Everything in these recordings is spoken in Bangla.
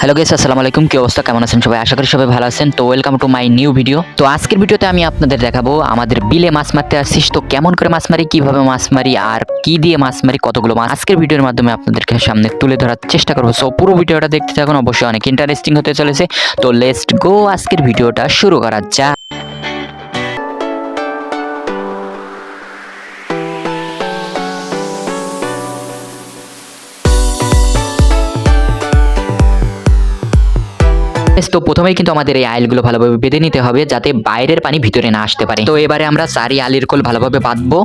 হ্যালো গেস আসসালামু আলাইকুম। কি অবস্থা? কেমন আছেন সবাই? আশা করি সবাই ভালো আছেন। তো welcome to my new video তো আজকের ভিডিওতে আমি আপনাদের দেখাবো আমাদের বিলে মাছ মারতে আসছিস। তো কেমন করে মাছ মারি, কীভাবে মাছ মারি, আর কি দিয়ে মাছ মারি, কতগুলো মাছ? আজকের ভিডিওর মাধ্যমে আপনাদেরকে সামনে তুলে ধরার চেষ্টা করব। সো পুরো ভিডিওটা দেখতে থাকুন। অবশ্যই অনেক ইন্টারেস্টিং হতে চলেছে। তো লেস্ট গো আজকের ভিডিওটা শুরু করা যাক। তো প্রথমেই কিন্তু আমাদের এই আইলগুলো ভালোভাবে বেঁধে নিতে হবে যাতে বাইরের পানি ভিতরে না আসতে পারে। তো এবারে আমরা চারি আলির কোল ভালোভাবে বাঁধবো।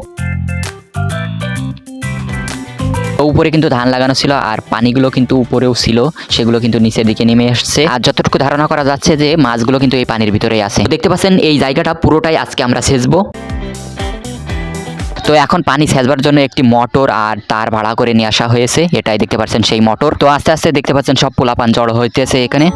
উপরে কিন্তু ধান লাগানো ছিল আর পানিগুলো কিন্তু উপরেও ছিল, সেগুলো কিন্তু নিচের দিকে নেমে আসছে। আর যতটুকু ধারণা করা যাচ্ছে যে মাছগুলো কিন্তু এই পানির ভিতরেই আছে। দেখতে পাচ্ছেন, এই জায়গাটা পুরোটাই আজকে আমরা সেচবো। তো এখন পানি সেচবার জন্য একটি মোটর আর তার ভাড়া করে নিয়ে আসা হয়েছে, এটাই দেখতে পাচ্ছেন সেই মোটর। তো আস্তে আস্তে দেখতে পাচ্ছেন সব পোলাপান জড়ো হইতেছে এখানে।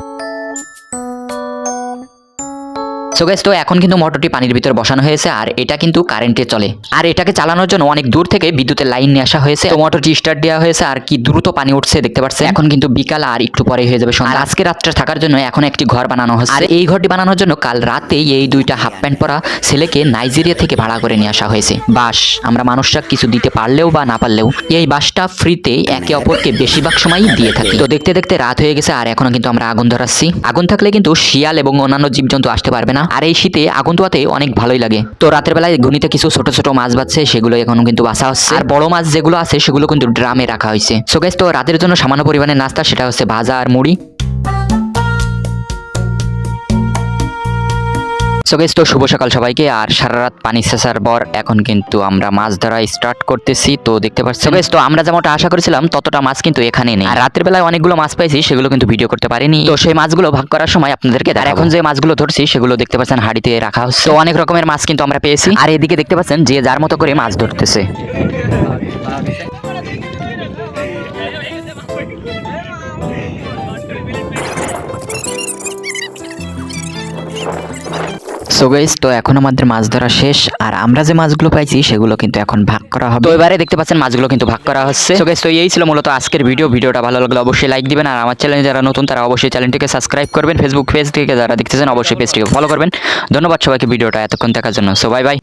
সো গাইস তো এখন কিন্তু মোটরটি পানির ভিতর বসানো হয়েছে আর এটা কিন্তু কারেন্টে চলে। আর এটাকে চালানোর জন্য অনেক দূর থেকে বিদ্যুতের লাইন নিয়ে আসা হয়েছে। তো মোটরটি স্টার্ট দেওয়া হয়েছে আর কি দ্রুত পানি উঠছে, দেখতে পাচ্ছেন? এখন কিন্তু বিকাল আর একটু পরে হয়ে যাবে সন্ধ্যা। আজকে রাত্রে থাকার জন্য এখন একটি ঘর বানানো হচ্ছে। আর এই ঘরটি বানানোর জন্য কাল রাতেই এই দুইটা হাফ প্যান্ট পরা ছেলেকে নাইজেরিয়া থেকে ভাড়া করে নিয়ে আসা হয়েছে। বাস, আমরা মানুষরা কিছু দিতে পারলেও বা না পারলেও এই বাসটা ফ্রিতে একে অপরকে বেশিরভাগ সময়ই দিয়ে থাকি। তো দেখতে দেখতে রাত হয়ে গেছে আর এখনও কিন্তু আমরা আগুন ধরাচ্ছি। আগুন থাকলে কিন্তু শিয়াল এবং অন্যান্য জীবজন্তু আসতে পারবে না। আর এই শীতে আগুন তোয়াতে অনেক ভালোই লাগে। তো রাতের বেলায় ঘুনিতে কিছু ছোট ছোট মাছ বাচ্ছে, সেগুলো এখনও কিন্তু বাসা হচ্ছে। আর বড় মাছ যেগুলো আছে, সেগুলো কিন্তু ড্রামে রাখা হয়েছে। সো তো রাতের জন্য সামান্য পরিমাণে নাস্তা, সেটা হচ্ছে ভাজা আর মুড়ি। সো গাইস তো শুভ সকাল সবাইকে, আর সারা রাত পানি শেষার পর এখন কিন্তু আমরা মাছ ধরা স্টার্ট করতেছি, তো দেখতে পাচ্ছি গাইস তো আমরা যেমনটা আশা করেছিলাম, ততটা মাছ কিন্তু এখানে নেই। আর রাতের বেলায় অনেকগুলো মাছ পাইছি, সেগুলো কিন্তু ভিডিও করতে পারিনি। তো সেই মাছগুলো ভাগ করার সময় আপনাদেরকে আর এখন যে মাছগুলো ধরছি, সেগুলো দেখতে পাচ্ছেন হাড়িতে রাখা হচ্ছে। তো অনেক রকমের মাছ কিন্তু আমরা পেয়েছি। আর এদিকে দেখতে পাচ্ছেন যে যার মতো করে মাছ ধরতেছে। সো গাইস তো এখন আমাদের মাছ ধরা শেষ আর আমরা যে মাছগুলো পাইছি সেগুলো কিন্তু এখন ভাগ করা হবে। তো এবারে দেখতে পাচ্ছেন মাছগুলো কিন্তু ভাগ করা হচ্ছে। সো গাইস তো এই ছিল মূলত আজকের ভিডিও ভিডিওটা ভালো লাগলে অবশ্যই লাইক দিবেন আর আমার চ্যানেলে যারা নতুন তারা অবশ্যই চ্যানেলটিকে সাবস্ক্রাইব করবেন। ফেসবুক পেজ থেকে যারা দেখতেছেন অবশ্যই পেজটিকে ফলো করবেন। ধন্যবাদ সবাইকে ভিডিওটা এতক্ষণ দেখার জন্য। So bye bye